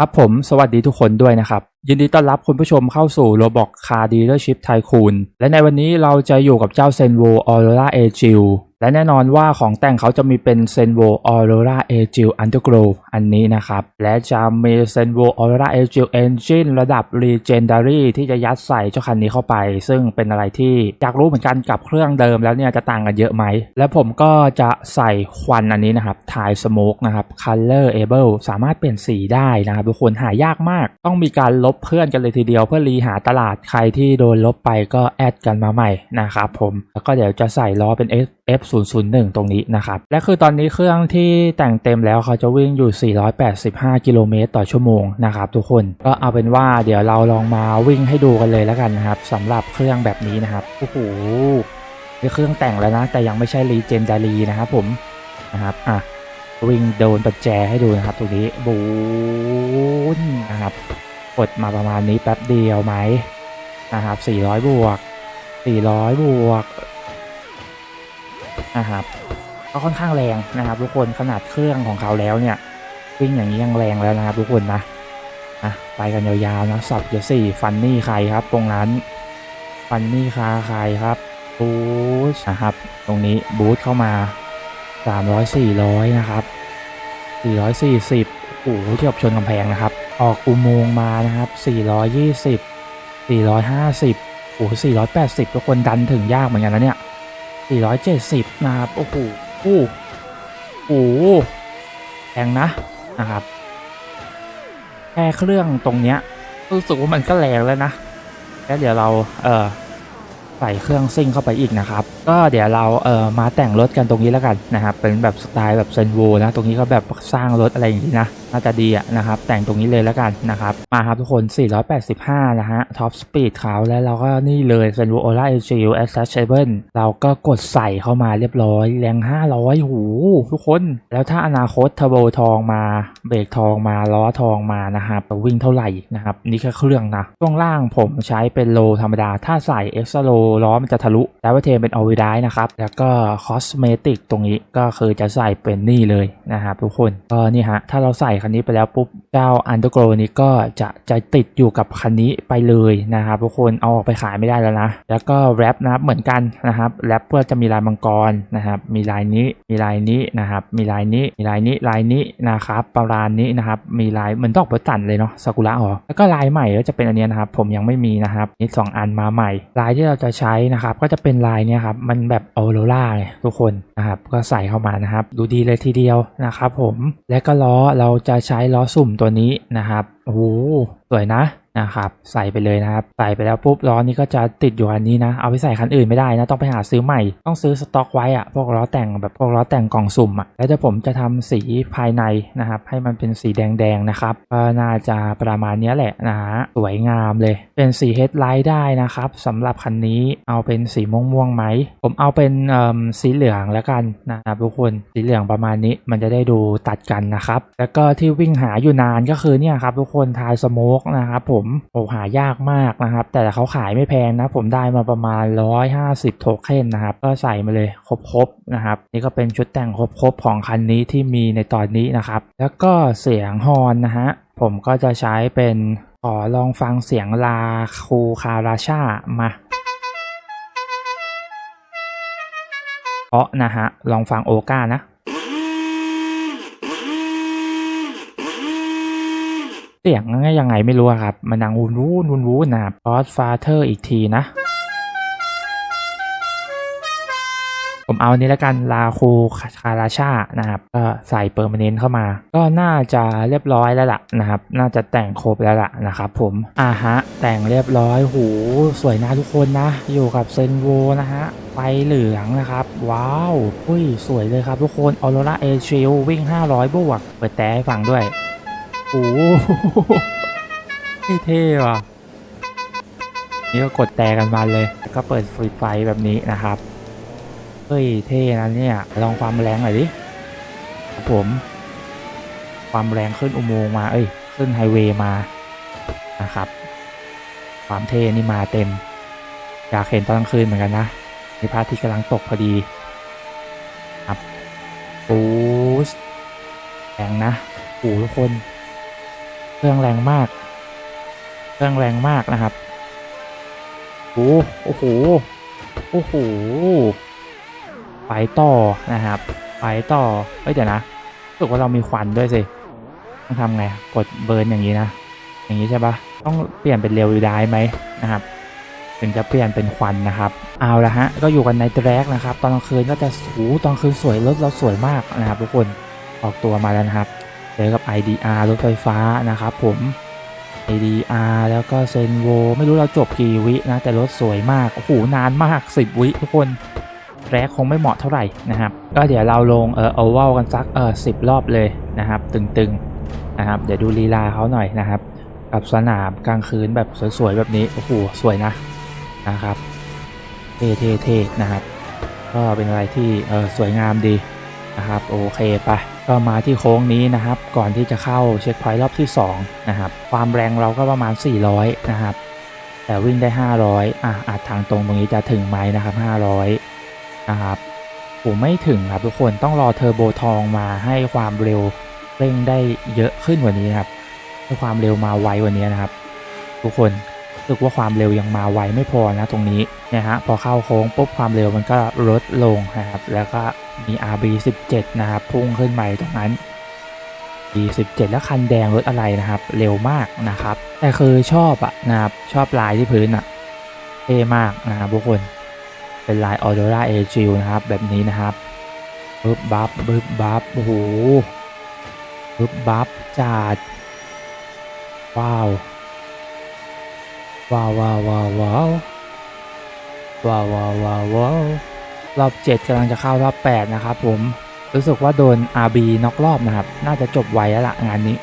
ครับผมสวัสดีทุกคนด้วยนะครับ ยินดีต้อนรับคุณผู้ชมเข้าสู่ Roblox Car Dealership Tycoon และในวันนี้เราจะอยู่กับเจ้า Senvo Aurora a g i l และแน่นอนว่าของแต่งเขาจะมีเป็นเซ s e n v o Aurora Agile Underglow อันนี้นะครับ และจะมี s e n v o Aurora เอจิลเอนจินระดับ Legendary ที่จะยัดใส่เจ้าคันนี้เข้าไป ซึ่งเป็นอะไรที่อยากรู้เหมือนกันกับเครื่องเดิมแล้วเนี่ยจะต่างกันเยอะไหม และผมก็จะใส่ควันอันนี้นะครับทายสโมกนะครับคัลเลอร์เอเบิลสามารถเปลี่ยนสีได้นะครับทุกคนหายากมาก ต้องมีการลบเพื่อนกันเลยทีเดียวเพื่อรีหาตลาดใครที่โดนลบไปก็แอดกันมาใหม่นะครับผมแล้วก็เดี๋ยวจะใส่ล้อเป็น S F001 ตรงนี้นะครับ และคือตอนนี้เครื่องที่แต่งเต็มแล้วเขาจะวิ่งอยู่ 485 กิโลเมตรต่อชั่วโมงนะครับทุกคนก็เอาเป็นว่าเดี๋ยวเราลองมาวิ่งให้ดูกันเลยแล้วกันนะครับสำหรับเครื่องแบบนี้นะครับโอ้โหนี่เครื่องแต่งแล้วนะ แต่ยังไม่ใช่รีเจนดารีนะครับผมนะครับอะวิ่งโดนปัดแจให้ดูนะครับตรงนี้บูนนะครับกดมาประมาณนี้แป๊บเดียวไหมนะครับ400 บวก 400 บวก นะครับก็ค่อนข้างแรงนะครับ ทุกคนขนาดเครื่องของเขาแล้วเนี่ยวิ่งอย่างนี้ยังแรงแล้วนะครับทุกคนนะอะไปกันยาวๆนะสับเกียร์สี่ฟันนี่ใครครับ ตรงนั้นฟันนี่คาใครครับบูสนะครับ ตรงนี้บูสเข้ามา300 400นะครับ440โอ้โหเทียบชนกำแพงนะครับ ออกอุโมงค์มานะครับ 420 450โอ้โห480 ทุกคนดันถึงยากเหมือนกันนะเนี่ย 470 นะครับ โอ้โหโอ้โหแพงนะนะครับ แค่เครื่องตรงเนี้ยรู้สึกว่ามันก็แรงแล้วนะ แล้วเดี๋ยวเราเออใส่เครื่องซิ่งเข้าไปอีกนะครับ ก็เดี๋ยวเราเออมาแต่งรถกันตรงนี้แล้วกันนะครับ เป็นแบบสไตล์แบบเซนโวนะ ตรงนี้ก็แบบสร้างรถอะไรอย่างนี้นะ น่าจะดีอะนะครับ แต่งตรงนี้เลยแล้วกันนะครับ มาครับทุกคน 485 นะฮะท็อปสปีดเขาแล้วเราก็นี่เลยเซนโวโอล่าเอจิลแอสเซเบิลเราก็กดใส่เข้ามาเรียบร้อย แรง 500 หูทุกคน แล้วถ้าอนาคตเทอร์โบทองมา เบรกทองมาล้อทองมานะครับจะวิ่งเท่าไหร่นะครับ นี่แค่เครื่องนะช่วงล่างผมใช้เป็นโลธรรมดา ถ้าใส่เอ็กซ์โลล้อมันจะทะลุแล้วเทมเป็นออวิไดนะครับ แล้วก็คอสเมติกตรงนี้ก็คือจะใส่เป็นนี่เลยนะครับทุกคนก็นี่ฮะถ้าเราใส่คันนี้ไปแล้วปุ๊บเจ้าอันเดอร์โกลนี้ก็จะจะติดอยู่กับคันนี้ไปเลยนะครับทุกคนเอาออกไปขายไม่ได้แล้วนะ แล้วก็แรปนะครับเหมือนกันนะครับแรปเพื่อจะมีลายมังกรนะครับมีลายนี้มีลายนี้นะครับมีลายนี้มีลายนี้ลายนี้นะครับประมาณนี้นะครับมีลายเหมือนดอกบัวจันเลยเนาะซากุระเหรอแล้วก็ลายใหม่ก็จะเป็นอันนี้นะครับผมยังไม่มีนะครับนี่สองอันมาใหม่ ลายที่เราจะใช้นะครับก็จะเป็นลายเนี้ยครับมันแบบออโรราไงทุกคนนะครับก็ใส่เข้ามานะครับดูดีเลยทีเดียวนะครับผมและก็ล้อเราจะใช้ล้อสุ่มตัวนี้นะครับโอ้โหสวยนะ นะครับใส่ไปเลยนะครับใส่ไปแล้วปุ๊บล้อนี้ก็จะติดอยู่อันนี้นะ เอาไปใส่คันอื่นไม่ได้นะต้องไปหาซื้อใหม่ ต้องซื้อสต็อกไว้อะพวกล้อแต่งแบบพวกล้อแต่งกล่องสุ่มอะแล้วเดี๋ยวผมจะทำสีภายในนะครับ ให้มันเป็นสีแดงๆนะครับก็น่าจะประมาณนี้แหละนะฮะสวยงามเลย เป็นสีเฮดไลท์ได้นะครับสำหรับคันนี้เอาเป็นสีม่วงๆไหมผมเอาเป็นสีเหลืองแล้วกันนะครับทุกคนสีเหลืองประมาณนี้มันจะได้ดูตัดกันนะครับ แล้วก็ที่วิ่งหาอยู่นานก็คือเนี่ยครับทุกคนทายสโมกนะครับผมโอ้หายากมากนะครับ แต่เขาขายไม่แพงนะ ผมได้มาประมาณ 150 โทเค็นนะครับ ก็ใส่มาเลยครบๆนะครับ นี่ก็เป็นชุดแต่งครบๆของคันนี้ที่มีในตอนนี้นะครับ แล้วก็เสียงฮอนนะฮะผมก็จะใช้เป็นขอลองฟังเสียงลาคูคาราชามาเพราะนะฮะลองฟังโอก้านะ เสียงยังไงไม่รู้ครับมันดังวูนวูนวูนวูนนะครับ Godfather อีกทีนะ ผมเอาอันนี้แล้วกันลาคูคาราชานะครับก็ใส่เปอร์มานนเข้ามา ก็น่าจะเรียบร้อยแล้วล่ะนะครับ น่าจะแต่งครบแล้วล่ะนะครับผมอ่าฮะ แต่งเรียบร้อยหูสวยนะทุกคนนะ อยู่กับเซนโวนะฮะไฟเหลืองนะครับ ว้าวอุ้ยสวยเลยครับทุกคนออโรราเอชิลวิ่ง 500 บวก เปิดแต่ให้ฟังด้วย โอ้โหเท่ว่ะ นี่ก็กดแต่กันมาเลย ก็เปิดฟรีไฟแบบนี้นะครับ เฮ้ยเท่นะเนี่ย ลองความแรงหน่อยดิครับผม ความแรงขึ้นอุโมงค์มา เอ้ย ขึ้นไฮเวย์มา นะครับ ความเท่นี่มาเต็ม อยากเห็นตอนกลางคืนเหมือนกันนะในพระอาทิตย์กำลังตกพอดี ครับบูสแรงนะโอ้ทุกคน เครื่องแรงมาก เครื่องแรงมากนะครับโอ้โอ้โห โอ้โห ไปต่อนะครับ ไปต่อเอ้ยเดี๋ยวนะรู้สึกว่าเรามีควันด้วยสิ ต้องทำไง กดเบิร์นอย่างนี้นะ อย่างนี้ใช่ปะต้องเปลี่ยนเป็นเร็วได้ไหมนะครับ ถึงจะเปลี่ยนเป็นควันนะครับ เอาละฮะ ก็อยู่กันในแทร็กนะครับ ตอนกลางคืนก็จะหูตอนกลางคืนสวยรถเราสวยมากนะครับทุกคน ออกตัวมาแล้วนะครับ เจอกับ IDR รถไฟฟ้านะครับผม IDR แล้วก็เซนโวไม่รู้เราจบกี่วินะ แต่รถสวยมากโอ้โหนานมาก 10 วิทุกคนแรกคงไม่เหมาะเท่าไหร่นะครับ ก็เดี๋ยวเราลงเออเอาว่ากันสักเออสิรอบเลยนะครับ ตึงๆนะครับ เดี๋ยวดูลีลาเขาหน่อยนะครับ กับสนามกลางคืนแบบสวยๆแบบนี้โอ้โหสวยนะนะครับเท่ๆๆนะครับ ก็เป็นอะไรที่เออสวยงามดีนะครับ โอเคไป ก็มาที่โค้งนี้นะครับ ก่อนที่จะเข้าเช็คพอยต์รอบที่2นะครับ ความแรงเราก็ประมาณ 400 นะครับ แต่วิ่งได้ 500 อะอาจทางตรงตรงนี้จะถึงไหมนะครับ 500 นะครับผมไม่ถึงครับทุกคนต้องรอเทอร์โบทองมาให้ความเร็วเร่งได้เยอะขึ้นกว่านี้นะครับให้ความเร็วมาไวกว่านี้นะครับ ทุกคน รู้สึกว่าความเร็วยังมาไวไม่พอนะตรงนี้เนี่ยฮะพอเข้าโค้งปุ๊บความเร็วมันก็ลดลงนะครับแล้วก็มี RB17 นะครับพุ่งขึ้นไปตรงนั้น B17 แล้วคันแดงรถอะไรนะครับ เร็วมากนะครับแต่คือชอบอะนะครับชอบลายที่พื้นอะเท่มากนะครับทุกคนเป็นลายออโดราเอจิลนะครับแบบนี้นะครับบึ๊บบับบึ๊บบับโอ้โหบึ๊บบับจัดว้าว ว้าวว้าวว้าวว้าวว้าวว้าวว้าวว้าวรอบเจ็ดกำลังจะเข้ารอบแปดนะครับผม รู้สึกว่าโดน RB น็อกรอบนะครับ น่าจะจบไวแล้วล่ะงานนี้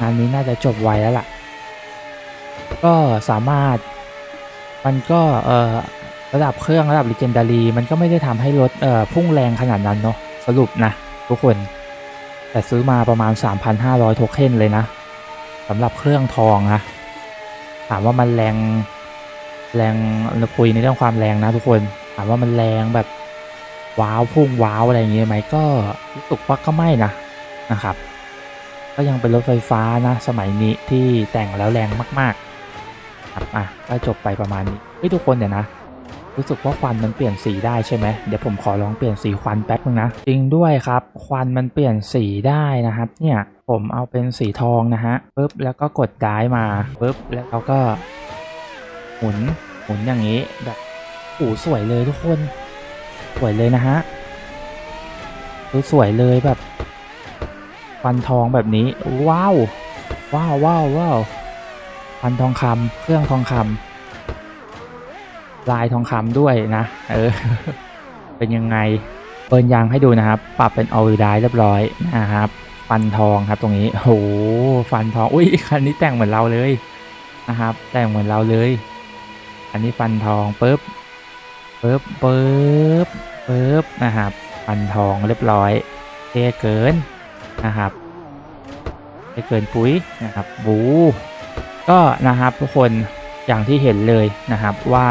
งานนี้น่าจะจบไวแล้วล่ะ ก็สามารถ มันก็เอ่อระดับเครื่องระดับ Legendary มันก็ไม่ได้ทำให้รถเอ่อพุ่งแรงขนาดนั้นเนาะสรุปนะ ทุกคน แต่ซื้อมาประมาณ 3,500 โทเค็นเลยนะสำหรับเครื่องทองนะามว่ามันแรง แรงเราคุยในเรื่องความแรงนะทุกคน ถามว่ามันแรงแบบว้าวพุ่งว้าวอะไรอย่างเงี้ยไหมก็รู้สึกว่าก็ไม่นะนะครับ ก็ยังเป็นรถไฟฟ้านะ สมัยนี้ที่แต่งแล้วแรงมาก ๆ ครับอะก็จบไปประมาณนี้เฮ้ยทุกคนเดี๋ยวนะ รู้สึกว่าควันมันเปลี่ยนสีได้ใช่ไหมเดี๋ยวผมขอลองเปลี่ยนสีควันแป๊บนึงนะจริงด้วยครับควันมันเปลี่ยนสีได้นะครับ เนี่ยผมเอาเป็นสีทองนะฮะปุ๊บแล้วก็กดด้ายมาปุ๊บแล้วเราก็ หมุนหมุนอย่างนี้แบบโอ้สวยเลยทุกคน สวยเลยนะฮะคือสวยเลยแบบควันทองแบบนี้ว้าวว้าวว้าวว้าวควันทองคำเครื่องทองคำ ลายทองคำด้วยนะ เออ เป็นยังไง เปิดยางให้ดูนะครับ ปรับเป็น all wheel drive เรียบร้อยนะครับ ฟันทองครับตรงนี้โหฟันทอง อุ้ยคันนี้แต่งเหมือนเราเลยนะครับ แต่งเหมือนเราเลย อันนี้ฟันทองปุ๊บปุ๊บปุ๊บปุ๊บนะครับ ฟันทองเรียบร้อยเทเกินนะครับเทเกินปุ้ยนะครับบูก็นะครับทุกคนอย่างที่เห็นเลยนะครับว่า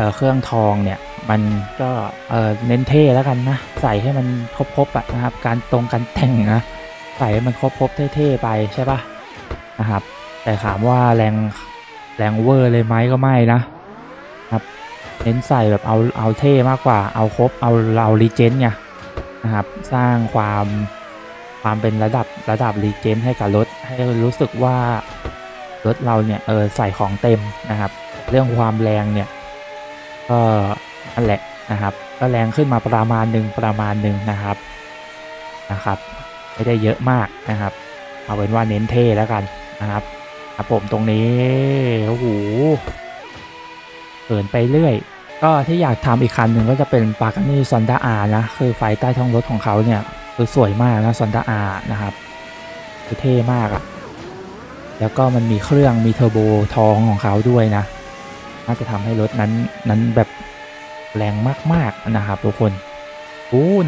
เเครื่องทองเนี่ยมันก็เน้นเท่แล้วกันนะ ใส่ให้มันครบๆอะนะครับ การตรงการแต่งนะใส่ให้มันครบๆเท่ๆไปใช่ปะนะครับ แต่ถามว่าแรงแรงเวอร์เลยไหมก็ไม่นะครับ เน้นใส่แบบเอาเอาเท่มากกว่าเอาครบเอาเอารีเจนไงนะครับ สร้างความความเป็นระดับระดับรีเจนให้กับรถให้รู้สึกว่ารถเราเนี่ยเออใส่ของเต็มนะครับ เรื่องความแรงเนี่ย ก็นั่นแหละนะครับ ก็แรงขึ้นมาประมาณหนึ่งประมาณหนึ่งนะครับนะครับ ไม่ได้เยอะมากนะครับ เอาเป็นว่าเน้นเท่แล้วกันนะครับครับผมตรงนี้โอ้โหเขินไปเรื่อย ก็ที่อยากทำอีกคันหนึ่งก็จะเป็นปากานี่ซอนด้าอานะคือไฟใต้ท้องรถของเขาเนี่ยคือสวยมากนะซอนด้าอานะครับคือเท่มากอะ่ะแล้วก็มันมีเครื่องมีเทอร์โบทองของเขาด้วยนะ น่าจะทำให้รถนั้นนั้นแบบแรงมากๆนะครับทุกคนปูน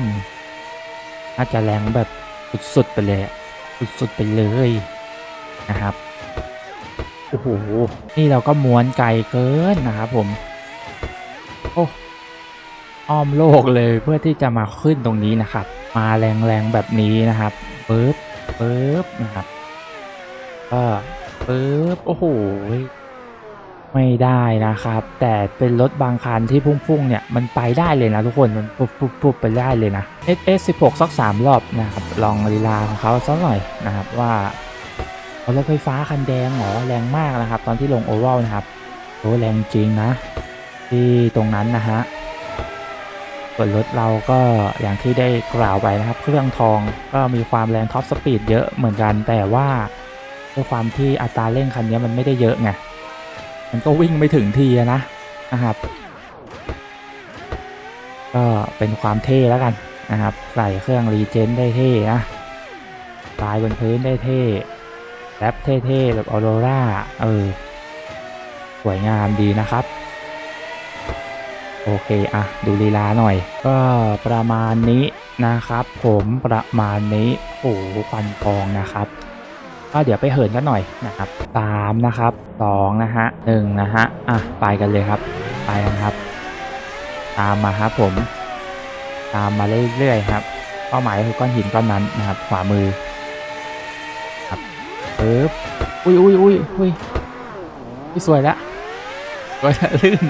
น่าจะแรงแบบสุดๆไปเลยสุดๆไปเลยนะครับโอ้โหนี่เราก็ม้วนไกลเกินนะครับผมโอ้อ้อมโลกเลยเพื่อที่จะมาขึ้นตรงนี้นะครับ มาแรงๆแบบนี้นะครับปึ๊บปึ๊บนะครับก็ปึ๊บโอ้โห ไม่ได้นะครับ แต่เป็นรถบางคันที่พุ่งๆเนี่ยมันไปได้เลยนะทุกคนมันปุ๊บปุบไปได้เลยนะ S S 16 สักสามรอบนะครับลองลีลาของเขาสักหน่อยนะครับว่าเอารถไฟฟ้าคันแดงเหรอแรงมากนะครับ ตอนที่ลงโอเวลนะครับโอ้แรงจริงนะ ที่ตรงนั้นนะฮะส่วนรถเราก็อย่างที่ได้กล่าวไปนะครับ เครื่องทองก็มีความแรงท็อปสปีดเยอะเหมือนกันแต่ว่าด้วยความที่อัตราเร่งคันนี้มันไม่ได้เยอะไง มันก็วิ่งไม่ถึงทีนะนะครับ ก็เป็นความเท่แล้วกันนะครับ ใส่เครื่องรีเจนได้เท่นะลายบนพื้นได้เท่แรปเท่ๆแบบออโรราเออ สวยงามดีนะครับ โอเค อะ ดูลีลาหน่อย ก็ประมาณนี้นะครับ ผมประมาณนี้ โอ้ควันกองนะครับ ก็เดี๋ยวไปเหินกันหน่อยนะครับสามนะครับสองนะฮะหนึ่งนะฮะอะไปกันเลยครับ ไปกันครับ ตามมาครับผม ตามมาเรื่อยๆครับ เป้าหมายก็คือก้อนหินก้อนนั้นนะครับ ขวามือครับปึ๊บอุ้ยอุ้ยอุ้ยอุ้ยอุ้ยสวยแล้วก็จะลื่น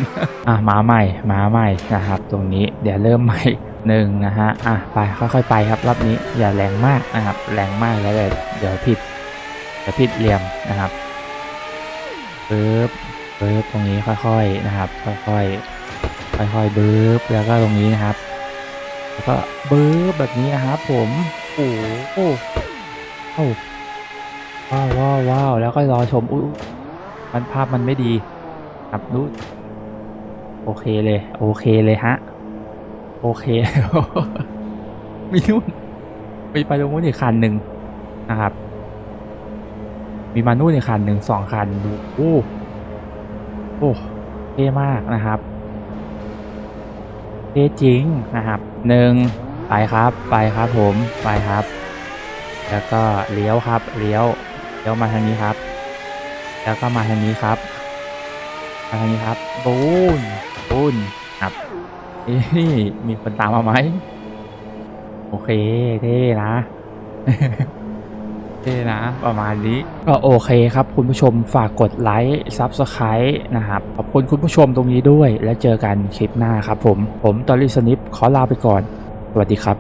อะมาใหม่มาใหม่นะครับ ตรงนี้เดี๋ยวเริ่มใหม่หนึ่งนะฮะอะไปค่อยๆไปครับรอบนี้อย่าแรงมากนะครับ แรงมากแล้วเดี๋ยวเดี๋ยวผิด เดี๋ยวผิดเหลี่ยมนะครับปึ๊บปึ๊บตรงนี้ค่อยๆนะครับ ค่อยๆค่อยๆบึ๊บแล้วก็ตรงนี้นะครับ แล้วก็บึ๊บแบบนี้นะครับผมโอ้โหโอ้ว้าวว้าวว้าวแล้วก็รอชมอุ้ยมันภาพมันไม่ดีครับดูโอเคเลย โอเคเลยฮะ โอเค มีนู่นมีไปตรงนู้นอีกคันหนึ่งนะครับ มีมานู่นอีกคันหนึ่งสองคันดูโอ้โอ้เท่มากนะครับเท่จริงนะครับหนึ่งไปครับไปครับผมไปครับ แล้วก็เลี้ยวครับเลี้ยวเลี้ยวมาทางนี้ครับ แล้วก็มาทางนี้ครับมาทางนี้ครับบูนบูนครับนี่มีคนตามมาไหมโอเคเท่นะ เท่นะ ประมาณนี้ ก็โอเคครับ คุณผู้ชมฝากกดไลค์ซับสไครต์นะครับ ขอบคุณคุณผู้ชมตรงนี้ด้วย และเจอกันคลิปหน้าครับผม ผมตอรี่สนิปขอลาไปก่อน สวัสดีครับ